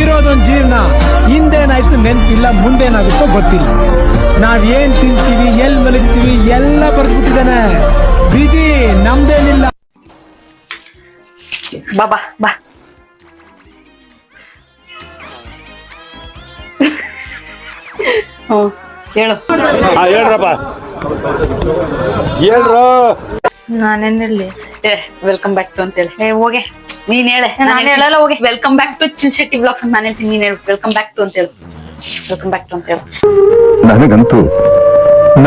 ಇರೋದೊಂದ್ ಜೀವನ ಹಿಂದೇನಾಯ್ತು ನೆನಪಿಲ್ಲ ಮುಂದೇನಾಗುತ್ತೋ ಗೊತ್ತಿಲ್ಲ. ನಾವ್ ಏನ್ ತಿಂತೀವಿ ಎಲ್ ಮಲಗ್ತೀವಿ ಎಲ್ಲ ಬರ್ದ್ಬಿಟ್ಟಿದ್ದಾನೆ. ವಿಧಿ ನಮ್ದೇನಿಲ್ಲ. ಬಾಬಾ ಬಾ ಹೇಳು. ಹೇಳ್ರಪ್ಪ. ಹೇಳ್ರು. ನಾನೇನಿರ್ಲಿ ಏ ವೆಲ್ಕಮ್ ಬ್ಯಾಕ್ ಟು ಅಂತೇಳಿ. ಏ ಹೋಗೆ. ನೀನ್ ಹೇಳೆ ನಾನ್ ಹೇಳಲ್ಲ, ಹೋಗಿ. Welcome back to Chin Shetty blogs ಅಂತ ನಾನು ಹೇಳ್ತೀನಿ ನೀನ್ ಹೇಳು. ವೆಲ್ಕಮ್ ಬ್ಯಾಕ್ ಟು ಅಂತ ಹೇಳು. ವೆಲ್ಕಮ್ ಬ್ಯಾಕ್ ಟು ಅಂತ ಹೇಳು. ನನಗಂತೂ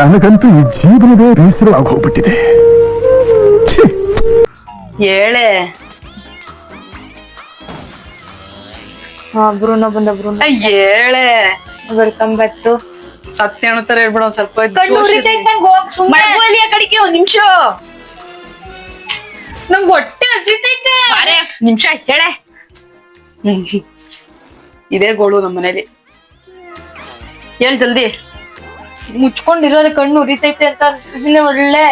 ನನಗಂತೂ ಈ ಜೀವನವೇ ಬೇಸರ ಆಗೋಗ್ಬಿಟ್ಟಿದೆ ಛೀ. ಹೇಳೆ. ಹಾ ಬ್ರೂನೋ ಬಂದ ಬ್ರೂನೋ. ಹೇಳೆ. ವೆಲ್ಕಮ್ ಬ್ಯಾಕ್ ಟು ಸತ್ಯ ತರ ಹೇಳ್ಬಿಡ ಒಂದ್ ಸ್ವಲ್ಪ ಕಣ್ಣು ಉರಿತೈತೆ ಇರ್ಲಿ. ಹೋಗ್ ಸುಮ್ಮನೆ ಕಡೆಗೆ ಒಂದ್ ನಿಮಿಷ. ನಂಗೆ ಹೊಟ್ಟೆ ಹಸಿತೈತೆ ಅರೆ ನಿಮಿಷ ಹೇಳೆ. ಹ್ಮ್. ಇದೇ ಗೋಳು ನಮ್ಮ ಮನೇಲಿ. ಹೇಳ್ ಜಲ್ದಿ? ಮುಚ್ಕೊಂಡಿರೋದು ಕಣ್ಣು ಉರಿತೈತೆ ಅಂತ ಅಂತಿದ್ದೀನಿ ಒಳ್ಳೆ.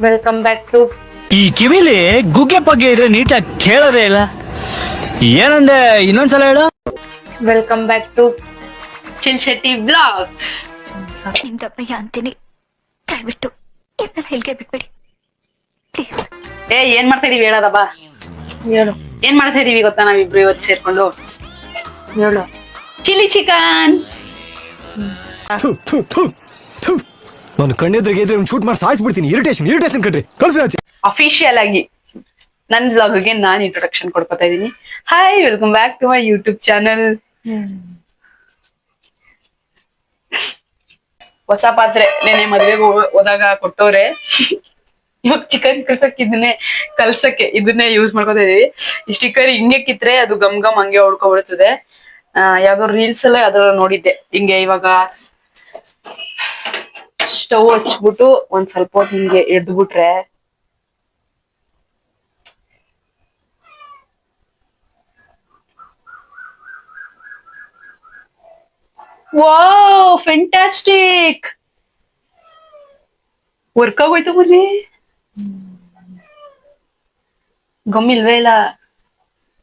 ವೆಲ್ಕಮ್ ಬ್ಯಾಕ್ ಟು ಈ ಕಿವಿಲಿ ಗುಗ್ಗೆ ಪಗ್ಗೆ ಇದ್ರೆ ನೀಟಾಗಿ ಕೇಳೋದೇ ಇಲ್ಲ. ಏನಂದೆ ಇನ್ನೊಂದ್ಸಲ ಹೇಳು. Welcome back to Chill Shetty blogs ಅಂತೀನಿ. ದಯವಿಟ್ಟು ಇದನ್ನ ಹೆಲ್ಗೆ ಬಿಟ್ಬಿಡಿ. ಪ್ಲೀಸ್ ಏ ಏನ್ ಮಾಡ್ತಾ ಇದೀವಿ ಹೇಳದ ಬಾ. ಹೇಳು. ಏನ್ ಮಾಡ್ತಾ ಇದೀವಿ ಗೊತ್ತಾ ನಾವಿಬ್ರು ಇವತ್ತು ಸೇರ್ಕೊಂಡು? ಹೇಳು. ಚಿಲ್ಲಿ ಚಿಕನ್ ನಾನು ಕಣ್ಣೆದ್ರಿಗೆ ಇದ್ರೆ ಶೂಟ್ ಮಾಡಿ ಸಾಯಿಸ್ಬಿಡ್ತೀನಿ. ಇರಿಟೇಷನ್ ಇರಿಟೇಷನ್ ಕಟ್ರಿ ಕಳ್ಸಿ ಆಚೆ. ಅಫಿಷಿಯಲ್ ಆಗಿ ನನ್ನ ಬ್ಲಾಗ್ಗೆ ನಾನ್ ಇಂಟ್ರೊಡಕ್ಷನ್ ಕೊಡ್ಕೊತಾ ಇದೀನಿ hi welcome back to my YouTube channel ಹೊಸ ಪಾತ್ರೆ ನೆನೆ ಮದ್ವೆಗೆ ಹೋದಾಗ ಕೊಟ್ಟವ್ರೆ. ಇವಾಗ ಚಿಕನ್ ಕಲ್ಸಕ್ ಇದನ್ನೇ ಕಲ್ಸಕ್ಕೆ ಇದನ್ನೇ ಯೂಸ್ ಮಾಡ್ಕೊತಾ ಇದೀವಿ ಈ ಸ್ಟಿಕ್ಕರ್ ಹಿಂಗೆ ಕಿತ್ರೆ ಅದು ಗಮ್ ಗಮ್ ಹಂಗೆ ಹೊಡ್ಕೊಬಿಡ್ತದೆ ಯಾವ್ದೋ ರೀಲ್ಸ್ ಎಲ್ಲ ಅದ್ರ ನೋಡಿದ್ದೆ. ಹಿಂಗೆ ಇವಾಗ ಸ್ಟವ್ ಹಚ್ಬಿಟ್ಟು ಒಂದ್ ಸ್ವಲ್ಪ ಹಿಂಗೆ ಬಿಟ್ರೆ ವಾವ್ ಫೆಂಟಾಸ್ಟಿಕ್ ವರ್ಕ್ ಆಗೋಯ್ತು ಬನ್ನಿ ಗಮ್ಮಿಲ್ವೇ ಇಲ್ಲ.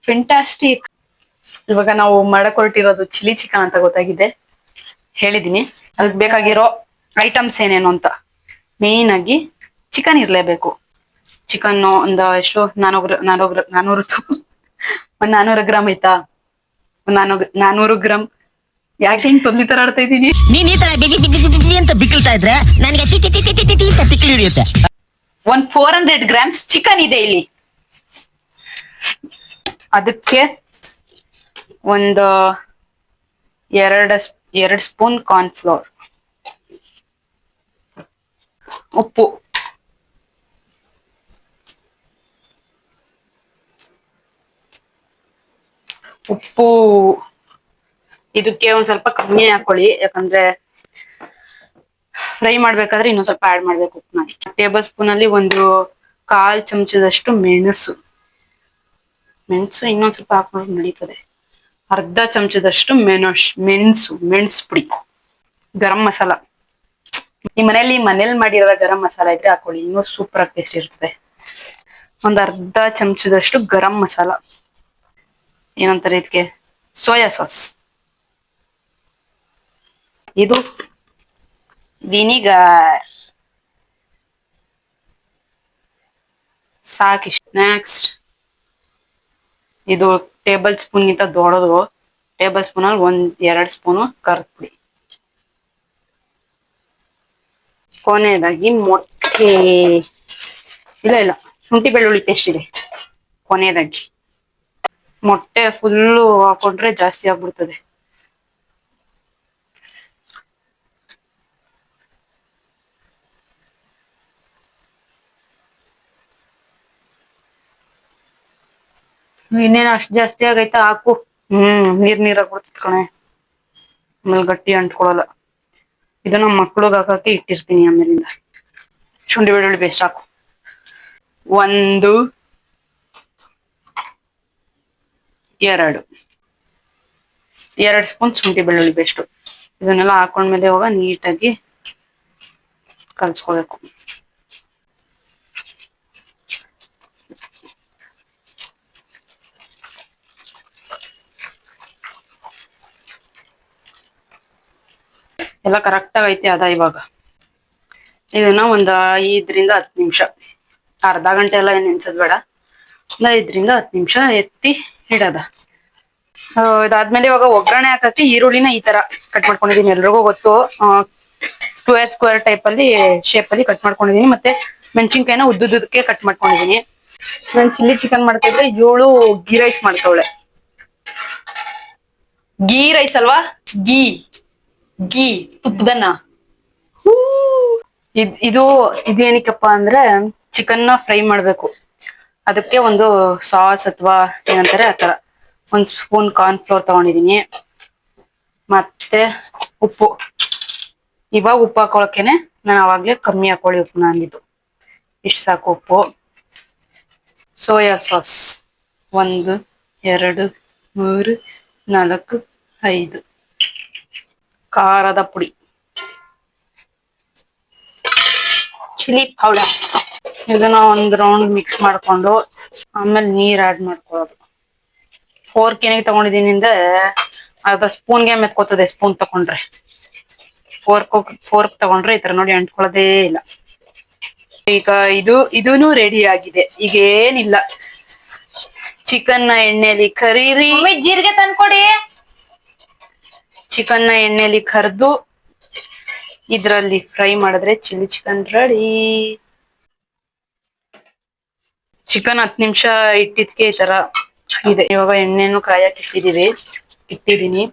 ಫೆಂಟಾಸ್ಟಿಕ್ ಇವಾಗ ನಾವು ಮಾಡಕ್ ಹೊರಟಿರೋದು ಚಿಲ್ಲಿ ಚಿಕನ್ ಅಂತ ಗೊತ್ತಾಗಿದೆ. ಹೇಳಿದೀನಿ. ಅದಕ್ಕೆ ಬೇಕಾಗಿರೋ ಐಟಮ್ಸ್ ಏನೇನು ಅಂತ. ಮೇನ್ ಆಗಿ ಚಿಕನ್ ಇರ್ಲೇಬೇಕು. ಚಿಕನ್ ಒಂದು ಎಷ್ಟು? ನಾನೂರು ನಾನೂರು ನಾನೂರು ಒಂದ್ ನಾನೂರು ಗ್ರಾಮ್ ಐತಾ ಒಂದ್ ನಾನೂರು ನಾನೂರು ಗ್ರಾಮ್. ಯಾಕೆ ಹಿಂಗ್ ತೊಂದಿ ತರ ಆಡ್ತಾ ಇದೀನಿ ನೀನ್ ಈ ತರ ಬಿಗಿ ಬಿಗಿ ಬಿಗಿ ಬಿಗಿ ಅಂತ ಬಿಕ್ಕಿಳ್ತಾ ಇದ್ರೆ ನನಗೆ ಟಿ ಟಿ ಟಿ ಟಿ ಟಿ ಟಿ ಅಂತ ತಿಕ್ಲಿ ಹಿಡಿಯುತ್ತೆ. ಒಂದ್ ಫೋರ್ ಹಂಡ್ರೆಡ್ ಗ್ರಾಮ್ಸ್ ಚಿಕನ್ ಇದೆ ಇಲ್ಲಿ. ಅದಕ್ಕೆ ಒಂದು ಎರಡು ಎರಡು ಸ್ಪೂನ್ ಕಾರ್ನ್ಫ್ಲೋರ್ ಉಪ್ಪು. ಉಪ್ಪು ಇದಕ್ಕೆ ಒಂದ್ ಸ್ವಲ್ಪ ಕಮ್ಮಿ ಹಾಕೊಳ್ಳಿ. ಯಾಕಂದ್ರೆ ಫ್ರೈ ಮಾಡ್ಬೇಕಾದ್ರೆ ಇನ್ನೊಂದ್ ಸ್ವಲ್ಪ ಆಡ್ ಮಾಡ್ಬೇಕು ಟೇಬಲ್ ಸ್ಪೂನ್ ಅಲ್ಲಿ ಒಂದು ಕಾಲ್ ಚಮಚದಷ್ಟು ಮೆಣಸು. ಮೆಣಸು ಇನ್ನೊಂದ್ ಸ್ವಲ್ಪ ಹಾಕೊಂಡ್ರೆ ನಡೀತದೆ. ಅರ್ಧ ಚಮಚದಷ್ಟು ಮೆಣಸ್, ಮೆಣಸು ಮೆಣಸು ಪುಡಿ, ಗರಂ ಮಸಾಲ. ಈ ಮನೇಲಿ ಮನೇಲಿ ಮಾಡಿರೋ ಗರಂ ಮಸಾಲ ಇದ್ರೆ ಹಾಕೊಳ್ಳಿ. ಇನ್ನೂ ಸೂಪರ್ ಆಗಿ ಟೇಸ್ಟ್ ಇರ್ತದೆ. ಒಂದ್ ಅರ್ಧ ಚಮಚದಷ್ಟು ಗರಂ ಮಸಾಲ. ಏನಂತಾರೆ ಇದಕ್ಕೆ ಸೋಯಾ ಸಾಸ್. ಇದು ವಿನಿಗರ್. ಸಾಕಿಷ್ಟು. ನೆಕ್ಸ್ಟ್ ಇದು ಟೇಬಲ್ ಸ್ಪೂನ್ ಗಿಂತ ದೊಡ್ಡದು. ಟೇಬಲ್ ಸ್ಪೂನ್ ಅಲ್ಲಿ ಒಂದ್ ಎರಡ್ ಸ್ಪೂನ್ ಕರ್ಪುಡಿ ಪುಡಿ ಕೊನೆಯದಾಗಿ ಮೊಟ್ಟೆ. ಇಲ್ಲ ಇಲ್ಲ. ಶುಂಠಿ ಬೆಳ್ಳುಳ್ಳಿ ಪೇಸ್ಟ್ ಇದೆ. ಕೊನೆಯದಾಗಿ ಮೊಟ್ಟೆ ಫುಲ್ಲು ಹಾಕೊಂಡ್ರೆ ಜಾಸ್ತಿ ಆಗ್ಬಿಡ್ತದೆ. ಇನ್ನೇನು ಅಷ್ಟು ಜಾಸ್ತಿ ಆಗೈತ ಹಾಕು. ಹ್ಮ್, ನೀರ್ ನೀರ್ ಆಗ್ಬಿಡ್ತೈತ್ ಕಣೆ. ಆಮೇಲೆ ಗಟ್ಟಿ ಅಂಟ್ಕೊಳಲ್ಲ ಇದು ನಮ್ಮ ಮಕ್ಳಿಗೆ ಹಾಕಕ್ಕೆ ಇಟ್ಟಿರ್ತೀನಿ ಆಮೇಲಿಂದ. ಶುಂಠಿ ಬೆಳ್ಳುಳ್ಳಿ ಪೇಸ್ಟ್ ಹಾಕು. ಒಂದು, ಎರಡು. ಎರಡು ಸ್ಪೂನ್ ಶುಂಠಿ ಬೆಳ್ಳುಳ್ಳಿ ಪೇಸ್ಟು ಇದನ್ನೆಲ್ಲ ಹಾಕೊಂಡ್ಮೇಲೆ ಇವಾಗ ನೀಟಾಗಿ ಕಲ್ಸ್ಕೋಬೇಕು. ಎಲ್ಲ ಕರೆಕ್ಟ್ ಆಗೈತಿ ಅದ ಇವಾಗ. ಇದನ್ನ ಒಂದ್ ಐದರಿಂದ ಹತ್ ನಿಮಿಷ. ಅರ್ಧ ಗಂಟೆ ಎಲ್ಲ ಏನ್ ನೆನ್ಸದ್ ಬೇಡ. ಒಂದ್ ಐದರಿಂದ ಹತ್ ನಿಮಿಷ ಎತ್ತಿ ಇಡದ. ಇದಾದ್ಮೇಲೆ ಇವಾಗ ಒಗ್ಗರಣೆ ಹಾಕಕ್ಕೆ ಈರುಳ್ಳಿನ ಈ ತರ ಕಟ್ ಮಾಡ್ಕೊಂಡಿದೀನಿ. ಎಲ್ರಿಗೂ ಗೊತ್ತು. ಸ್ಕ್ವೇರ್ ಸ್ಕ್ವೇರ್ ಟೈಪ್ ಅಲ್ಲಿ ಶೇಪ್ ಅಲ್ಲಿ ಕಟ್ ಮಾಡ್ಕೊಂಡಿದೀನಿ. ಮತ್ತೆ ಮೆಣಸಿನ್ಕಾಯಿನ ಉದ್ದುದ್ದಕ್ಕೆ ಕಟ್ ಮಾಡ್ಕೊಂಡಿದೀನಿ. ನಾನ್ ಚಿಲ್ಲಿ ಚಿಕನ್ ಮಾಡ್ತಿದ್ರೆ ಏಳು ಗೀ ರೈಸ್ ಮಾಡ್ತವಳೆ. ಗೀ ರೈಸ್ ಅಲ್ವಾ? ಗೀ. ಗೀ ತುಪ್ಪದನ್ನ. ಇದ್, ಇದು ಇದೇನಿಕಪ್ಪ ಅಂದ್ರೆ ಚಿಕನ್ನ ಫ್ರೈ ಮಾಡ್ಬೇಕು. ಅದಕ್ಕೆ ಒಂದು ಸಾಸ್ ಅಥವಾ ಏನಂತಾರೆ ಆತರ ಒಂದ್ ಸ್ಪೂನ್ ಕಾರ್ನ್ ಫ್ಲೋರ್ ತಗೊಂಡಿದೀನಿ. ಮತ್ತೆ ಉಪ್ಪು. ಇವಾಗ ಉಪ್ಪು ಹಾಕೊಳಕೇನೆ ನಾನು ಅವಾಗ್ಲೇ ಕಮ್ಮಿ ಹಾಕೊಳ್ಳಿ ಉಪ್ಪು ಅಂದಿದ್ದು. ಇಷ್ಟು ಸಾಕು ಉಪ್ಪು. Soya sauce. ಒಂದು, ಎರಡು, ಮೂರು, ನಾಲ್ಕು, ಐದು. ಖಾರದ ಪುಡಿ. ಚಿಲ್ಲಿ ಪೌಡರ್ ಇದನ್ನ ಒಂದ್ ರೌಂಡ್ ಮಿಕ್ಸ್ ಮಾಡ್ಕೊಂಡು, ಆಮೇಲೆ ನೀರ್ ಆಡ್ ಮಾಡ್ಕೊಳ್ಳೋದು. ಫೋರ್ಕ್ ಏನಿಗೆ ತಗೊಂಡಿದ್ದೀನಿ ಅಂದ್ರೆ, ಅರ್ಧ ಸ್ಪೂನ್ಗೆ ಮೆತ್ಕೋತದೆ ಸ್ಪೂನ್ ತಗೊಂಡ್ರೆ. ಫೋರ್ಕ್ ಫೋರ್ಕ್ ತಗೊಂಡ್ರೆ ಈ ತರ ನೋಡಿ ಅಂಟ್ಕೊಳ್ಳೋದೇ ಇಲ್ಲ. ಈಗ ಇದು, ಇದೂನು ರೆಡಿ ಆಗಿದೆ. ಈಗ ಏನಿಲ್ಲ ಚಿಕನ್ನ ಎಣ್ಣೆಲಿ ಕರೀರಿ. ಜೀರಿಗೆ ತಂದ್ಕೊಡಿ. ಚಿಕನ್ ಎಣ್ಣೆಲಿ ಕರ್ದು ಇದ್ರಲ್ಲಿ ಫ್ರೈ ಮಾಡಿದ್ರೆ ಚಿಲ್ಲಿ ಚಿಕನ್ ರೆಡಿ. ಚಿಕನ್ ಹತ್ತು ನಿಮಿಷ ಇಟ್ಟಿದ್ಕೆ ಈ ತರ ಇದೆ ಇವಾಗ ಎಣ್ಣೆನು ಕಾಯಕ್ಕೆ ಇಟ್ಟಿದೀವಿ. ಇಟ್ಟಿದೀನಿ.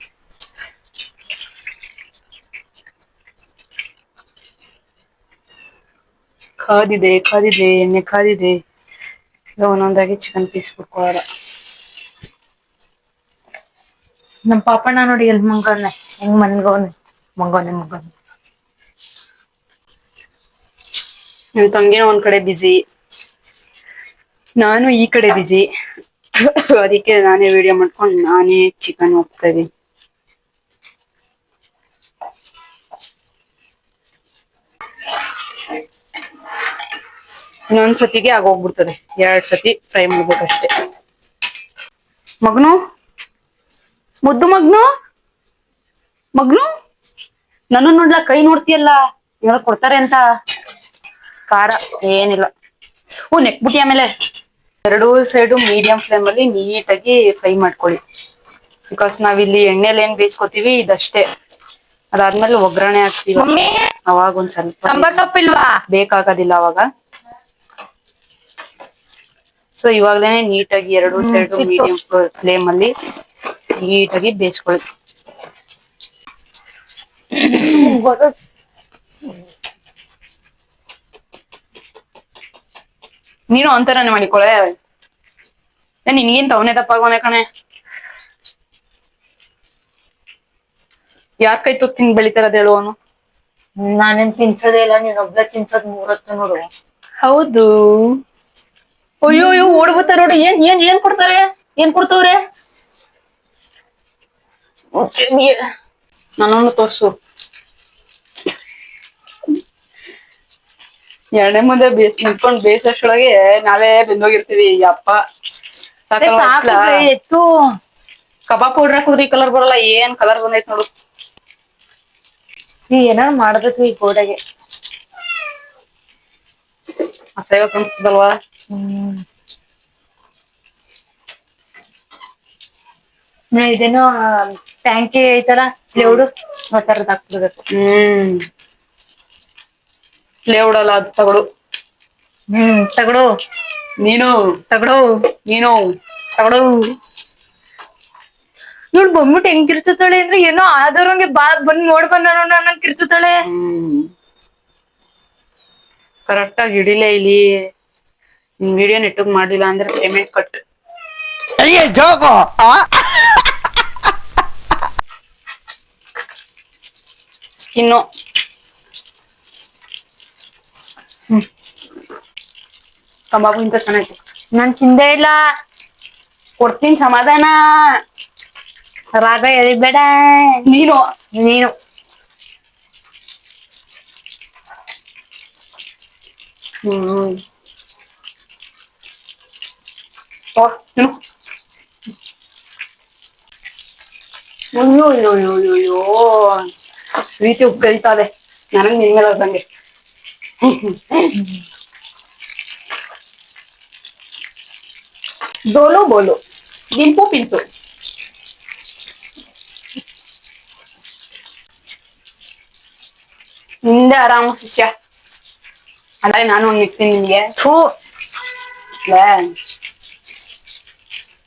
ಕಾದಿದೆ ಕಾದಿದೆ, ಎಣ್ಣೆ ಕಾದಿದೆ. ಒಂದೊಂದಾಗಿ ಚಿಕನ್ ಪೀಸ್ ಬಿಟ್ಕೊಳ್ಳೋಣ ನಮ್ ಪಾಪಣ್ಣ ನೋಡಿ ಎಲ್ ಮಂಗವ್ನೆ ಹೆಂಗ್ ಮನ್ಗವ್ನೆ ಮಗವ್ನೆ ಮಗವ್ನೆ ನನ್ ತಂಗಿನ ಒಂದ್ ಕಡೆ ಬಿಸಿ ನಾನು ಈ ಕಡೆ ಬಿಸಿ ಅದಕ್ಕೆ ನಾನೇ ವಿಡಿಯೋ ಮಾಡ್ಕೊಂಡು ನಾನೇ ಚಿಕನ್ ಹೋಗ್ತಾ ಇದೀನಿ ಇನ್ನೊಂದ್ ಸತಿಗೆ ಆಗೋಗ್ಬಿಡ್ತದೆ, ಎರಡ್ ಸತಿ ಫ್ರೈ ಮಾಡ್ಬೇಕಷ್ಟೇ. ಮಗ್ನು? ಮುದ್ದು ಮಗ್ನು? ಮಗ್ನು? ನನ್ನ ನೋಡ್ಲ ಕೈ ನೋಡ್ತಿಯಲ್ಲ? ಏನೋ ಕೊಡ್ತಾರೆ ಅಂತ. ಖಾರ ಏನಿಲ್ಲ. ಹ್ಞೂ ನೆಕ್ಬಿಟ್ಟಿ ಆಮೇಲೆ. ಎರಡೂ ಸೈಡು ಮೀಡಿಯಂ ಫ್ಲೇಮ್ ಅಲ್ಲಿ ನೀಟಾಗಿ ಫ್ರೈ ಮಾಡ್ಕೊಳ್ಳಿ. ಬಿಕಾಸ್ ನಾವಿಲ್ಲಿ ಎಣ್ಣೆಲಿ ಏನ್ ಬೇಯಿಸ್ಕೊತೀವಿ ಇದಷ್ಟೇ. ಅದಾದ್ಮೇಲೆ ಒಗ್ಗರಣೆ ಹಾಕ್ತೀವಿ. ಅವಾಗ ಒಂದ್ ಸ್ವಲ್ಪ ಸಾಂಬಾರ್ ಸೊಪ್ಪಿಲ್ವಾ? ಬೇಕಾಗೋದಿಲ್ಲ ಅವಾಗ. ಸೊ ಇವಾಗ್ಲೇನೆ ನೀಟಾಗಿ ಎರಡು ಸೈಡ್ ಮೀಡಿಯಂ ಫ್ಲೇಮ್ ಅಲ್ಲಿ ನೀಟಾಗಿ ಬೇಯಿಸ್ಕೊಳ್ಳಿ ನೀನು ಅಂತರನೇ ಮಾಡಿಕೊಳ್ಳೆ ನಿನ್ಗೇನ್ ತವನೇ ತಪ್ಪಾಗೋನೆ ಕಣೆ. ಯಾರ್ ಕೈ ತುತ್ತು ತಿಂದ್ ಬೆಳಿತಾರದ್ ಹೇಳು ಅವನು? ನಾನೇನ್ ತಿನ್ಸೋದೇ ಇಲ್ಲ ನೀನ್ ಒಬ್ಳೆ ತಿನ್ಸೋದ್ ಮೂರತ್ತು ನೋಡು. ಹೌದು. ಅಯ್ಯೋ ಅಯ್ಯೋ ಓಡ್ಬತ್ತಾರ ನೋಡಿ. ಏನ್ ಏನ್ ಏನ್ ಕೊಡ್ತಾರೆ? ಏನ್ ಕೊಡ್ತಾವ್ರೆ? ನನ್ನನ್ನು ತೋರ್ಸು. ಎರಡನೇ ಮುಂದೆ ಬೇಸ್ ನಿಂತ್ಕೊಂಡ್ ಬೇಸಷ್ಟೊಳಗೆ ನಾವೇ ಬೆಂದೋಗಿರ್ತೀವಿ ಅಪ್ಪ. ಎತ್ತು. ಕಬಾಬ್ ಪೌಡರ್ ಹಾಕುದ್ರಿ ಕಲರ್ ಬರಲ್ಲ ಏನ್ ಕಲರ್ ಬಂದೈತ್ ನೋಡು. ಏನಾರ ಮಾಡ್ಬೇಕು ಈ ಗೋಡೆಗೆ. ಅಸಹ್ಯ ಕಾಣಿಸ್ತದಲ್ವಾ? ಹ್ಮ್. ನಾ ಇದೇನೋ ಟ್ಯಾಂಕಿ ಐತಲ್ಲ ಲೌಡು ಆ ತರದ್ ಹಾಕ್ಬಿಡ್ಬೇಕು. ಹ್ಮ್. ಪ್ಲೇವುಡ್ ಅಲ್ಲ ಅದ್ ತಗೊಳು ಹ್ಮ್ ತಗಡು. ನೀನು. ತಗಡು. ನೀನು. ತಗಡು. ನೋಡ್ ಬಂದ್ಬಿಟ್ಟು ಹೆಂಗ್ ಕಿರ್ಚುತ್ತಾಳೆ ಅಂದ್ರೆ ಏನೋ ಆದವ್ರಂಗೆ ಬಾ ಬಂದ್ ನೋಡ್ ಬಂದ ನನ್ನ ಕಿರ್ಚುತ್ತಾಳೆ. ಕರೆಕ್ಟ್ ಆಗಿ ಹಿಡಿಲೇ ಇಲ್ಲಿ. ವಿಡಿಯೋ ನೆಟ್ಟಗ್ ಮಾಡಿಲ್ಲ ಅಂದ್ರೆ ಪೇಮೆಂಟ್ ಕಟ್. ಸ್ಕಿನ್ನು ಕಬಾಬು ಇಂತ ಚೆನ್ನಾಗಿ. ನಾನ್ ಚಿಂದೆ ಇಲ್ಲ. ಕೊಡ್ತೀನಿ ಸಮಾಧಾನ. ರಾಗ ಎಳಿಬೇಡ ನೀನು. ನೀನು. ಹ್ಮ್. ಓ, ತಿನ್ನು. ಅಯ್ಯೋ ಅಯ್ಯೋ ಅಯ್ಯೋ ಅಯ್ಯೋ ಅಯ್ಯೋ ಪ್ರೀತಿ ಉಪ್ಪೇಳ್ತಾ ಇದೆ ನನಗ್ ನಿನ್ ಮೇಲೆ ಬಂದೆ ಡೋಲು ಬೋಲು ಡಿಂಪು ಪಿಂಟು ನಿಂದೆ ಆರಾಮ ಶಿಷ್ಯ ಅಲ್ಲ ನಾನು ಒಂದ್ ನಿಕ್ತೀನಿ ನಿನ್ಗೆ ಥೂ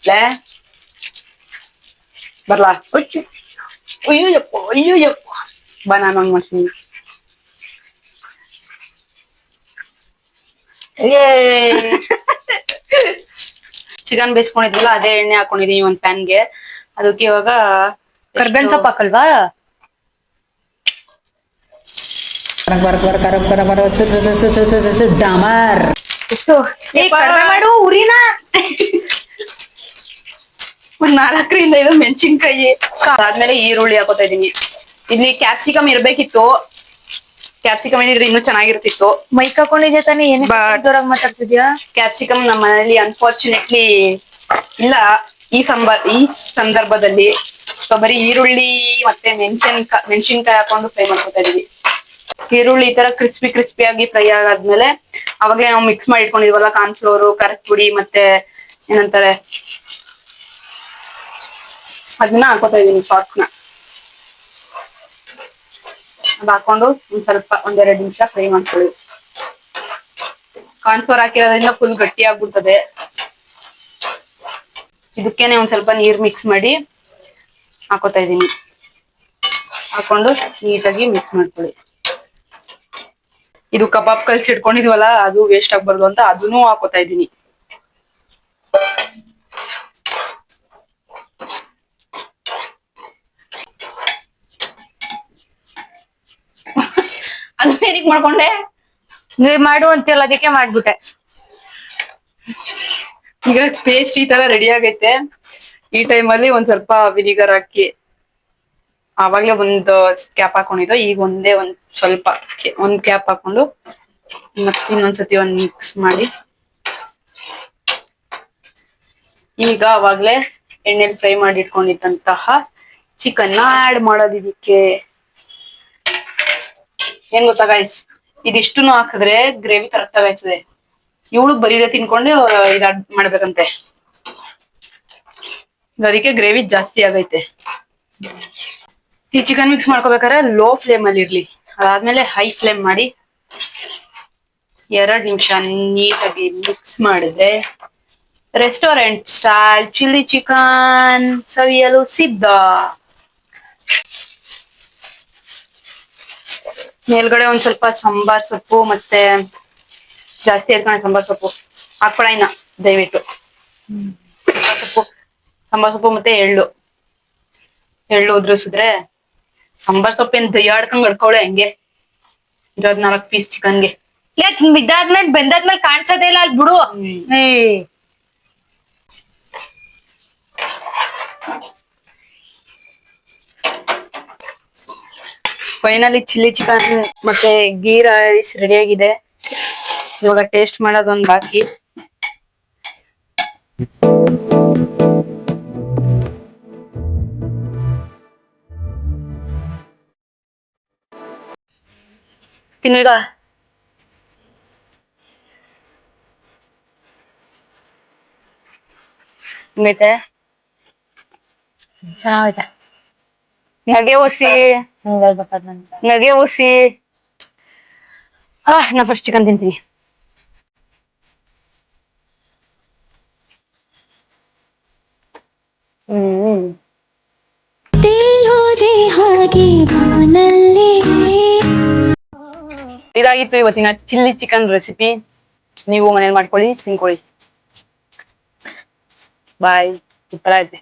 ಲೇ ಬರ್ಲಾ ಅಯ್ಯೋ ಯಪ್ಪ ಅಯ್ಯೋ ಯಪ್ಪ ಬಾ ನಾನು ಮಾಡ್ತೀನಿ ಚಿಕನ್ ಬೇಯಿಸ್ಕೊಂಡಿದ್ವಲ್ಲ ಅದೇ ಎಣ್ಣೆ ಹಾಕೊಂಡಿದೀನಿ ಒಂದ್ ಪ್ಯಾನ್ಗೆ ಅದಕ್ಕೆ ಇವಾಗ ಕರ್ಬೇನ್ ಸೊಪ್ಪು ಹಾಕಲ್ವಾ? ಡಾಮರ್. ಎಷ್ಟು? ಏ, ಕಡ್ಮೆ ಮಾಡು ಉರಿನ. ಒಂದ್ ನಾಲ್ಕರಿಂದ ಐದು ಮೆಣಸಿನ್ಕಾಯಿ ಅದಾದ್ಮೇಲೆ ಈರುಳ್ಳಿ ಹಾಕೋತಾ ಇದೀನಿ ಇಲ್ಲಿ ಕ್ಯಾಪ್ಸಿಕಮ್ ಇರ್ಬೇಕಿತ್ತು. ಕ್ಯಾಪ್ಸಿಕಮ್ ಏನಿದ್ರೆ ಇನ್ನೂ ಚೆನ್ನಾಗಿರ್ತಿತ್ತು. ಮೈಕ್ ಹಾಕೊಂಡಿದ್ಯಾ ತಾನೇ? ಏನೇ ದೂರಾಗ ಮಾತಾಡ್ತಿದ್ಯಾ? ಕ್ಯಾಪ್ಸಿಕಮ್ ನಮ್ಮ ಮನೇಲಿ ಅನ್ಫಾರ್ಚುನೇಟ್ಲಿ ಇಲ್ಲ. ಈ ಸಂಬ ಈ ಸಂದರ್ಭದಲ್ಲಿ ಸೊ ಬರೀ ಈರುಳ್ಳಿ ಮತ್ತೆ ಮೆಣಸಿನ್ಕಾಯಿ ಮೆಣಸಿನ್ಕಾಯಿ ಹಾಕೊಂಡು ಫ್ರೈ ಮಾಡ್ಕೊತಾ ಇದೀವಿ ಈರುಳ್ಳಿ ಈ ತರ ಕ್ರಿಸ್ಪಿ ಕ್ರಿಸ್ಪಿ ಆಗಿ ಫ್ರೈ ಆಗಾದ್ಮೇಲೆ ಅವಾಗ ನಾವು ಮಿಕ್ಸ್ ಮಾಡಿ ಇಟ್ಕೊಂಡಿದ್ವಲ್ಲ ಕಾರ್ನ್ಫ್ಲೋರು ಖಾರದ ಪುಡಿ ಮತ್ತೆ ಏನಂತಾರೆ ಅದನ್ನ ಹಾಕೋತಾ ಇದೀನಿ ಸಾಸ್ನ ಅದ್ ಹಾಕೊಂಡು ಒಂದ್ ಸ್ವಲ್ಪ, ಒಂದೆರಡು ನಿಮಿಷ ಫ್ರೈ ಮಾಡ್ಕೊಳ್ಳಿ. ಕಾನ್ಫ್ಲೋರ್ ಹಾಕಿರೋದ್ರಿಂದ ಫುಲ್ ಗಟ್ಟಿ ಆಗ್ಬಿಡ್ತದೆ ಇದಕ್ಕೇನೆ ಒಂದ್ ಸ್ವಲ್ಪ ನೀರ್ ಮಿಕ್ಸ್ ಮಾಡಿ ಹಾಕೋತಾ ಇದೀನಿ. ಹಾಕೊಂಡು ನೀಟಾಗಿ ಮಿಕ್ಸ್ ಮಾಡ್ಕೊಳ್ಳಿ. ಇದು ಕಬಾಬ್ ಕಲ್ಸಿ ಇಟ್ಕೊಂಡಿದ್ವಲ್ಲ ಅದು ವೇಸ್ಟ್ ಆಗ್ಬಾರ್ದು ಅಂತ ಅದನ್ನು ಹಾಕೋತಾ ಇದೀನಿ. ಅದು ಮಾಡ್ಕೊಂಡೆ. ನೀವ್ ಮಾಡು ಅಂತಿಲ್ಲ ಅದಕ್ಕೆ ಮಾಡ್ಬಿಟ್ಟೆ. ಈಗ ಪೇಸ್ಟ್ ಈ ತರ ರೆಡಿ ಆಗೈತೆ. ಈ ಟೈಮಲ್ಲಿ ಒಂದ್ ಸ್ವಲ್ಪ ವಿನಿಗರ್ ಹಾಕಿ ಆವಾಗ್ಲೇ ಒಂದ್ ಕ್ಯಾಪ್ ಹಾಕೊಂಡಿದ್ದು ಈಗ ಒಂದೇ ಒಂದ್ ಸ್ವಲ್ಪ ಒಂದ್ ಕ್ಯಾಪ್ ಹಾಕೊಂಡು ಮತ್ತೆ ಇನ್ನೊಂದ್ಸತಿ ಒಂದ್ ಮಿಕ್ಸ್ ಮಾಡಿ. ಈಗ ಅವಾಗ್ಲೇ ಎಣ್ಣೆಲಿ ಫ್ರೈ ಮಾಡಿ ಇಟ್ಕೊಂಡಿದ್ದಂತಹ ಚಿಕನ್ ಆಡ್ ಮಾಡೋದು ಇದಕ್ಕೆ ಏನ್ ಗೊತ್ತಾ ಗೈಸ್ ಇದಿಷ್ಟುನು ಹಾಕಿದ್ರೆ ಗ್ರೇವಿ ಕರೆಕ್ಟ್ ಆಗಾಯ್ತದೆ ಇವಳು ಬರೀದೆ ತಿನ್ಕೊಂಡೆ, ಇದ್ ಮಾಡ್ಬೇಕಂತೆ. ಅದಕ್ಕೆ ಗ್ರೇವಿ ಜಾಸ್ತಿ ಆಗೈತೆ. ಈ ಚಿಕನ್ ಮಿಕ್ಸ್ ಮಾಡ್ಕೋಬೇಕಾದ್ರೆ ಲೋ ಫ್ಲೇಮ್ ಅಲ್ಲಿ ಇರ್ಲಿ. ಅದಾದ್ಮೇಲೆ ಹೈ ಫ್ಲೇಮ್ ಮಾಡಿ ಎರಡ್ ನಿಮಿಷ ನೀಟಾಗಿ ಮಿಕ್ಸ್ ಮಾಡಿದ್ರೆ ರೆಸ್ಟೋರೆಂಟ್ ಸ್ಟೈಲ್ ಚಿಲ್ಲಿ ಚಿಕನ್ ಸವಿಯಲು ಸಿದ್ಧ. ಮೇಲ್ಗಡೆ ಒಂದ್ ಸ್ವಲ್ಪ ಸಾಂಬಾರ್ ಸೊಪ್ಪು ಮತ್ತೆ ಜಾಸ್ತಿ ಎತ್ಕೊಂಡೆ ಸಾಂಬಾರ್ ಸೊಪ್ಪು. ಹಾಕ್ಬೇಡ ಇನ್ನ ದಯವಿಟ್ಟು. ಸಾಂಬಾರ್ ಸೊಪ್ಪು ಸಾಂಬಾರ್ ಸೊಪ್ಪು ಮತ್ತೆ ಎಳ್ಳು. ಎಳ್ಳು ಉದ್ರಿಸಿದ್ರೆ ಸಾಂಬಾರ್ ಸೊಪ್ಪೇನ್ ದಯ್ಯಾಡ್ಕೊಂಡ್ ಗಡ್ಕೊಳೆ ಹಂಗೆ. ಇರೋದ್ ನಾಲ್ಕ್ ಪೀಸ್ ಚಿಕನ್ಗೆ ಯಾಕ್ ಇದಾದ್ಮೇಲೆ ಬೆಂದಾದ್ಮೇಲೆ ಕಾಣಿಸೋದೇ ಇಲ್ಲ ಅಲ್ಲಿ ಬಿಡು. ಫೈನಲಿ ಚಿಲ್ಲಿ ಚಿಕನ್ ಮತ್ತೆ ಗೀ ರೈಸ್ ರೆಡಿ ಆಗಿದೆ. ಇವಾಗ ಟೇಸ್ಟ್ ಮಾಡೋದೊಂದ್ ಬಾಕಿ. ತಿನ್ನುಗ ಹಂಗೈತೆ ಚೆನ್ನಾಗೈತೆ ನಗೆ ಒಸಿ. ಹಂಗಲ್ಬೇಕದ್ ನನ್ಗೆ ನಗೆ ಉಸಿ ಆ ನಾ ಫಸ್ಟ್ ಚಿಕನ್ ತಿಂತೀನಿ. ಹ್ಮ್. ಇದಾಗಿತ್ತು ಇವತ್ತಿನ ಚಿಲ್ಲಿ ಚಿಕನ್ ರೆಸಿಪಿ ನೀವು ಮನೇಲಿ ಮಾಡ್ಕೊಳ್ಳಿ ತಿನ್ಕೊಳ್ಳಿ. ಬಾಯ್ ಆಯ್ತೆ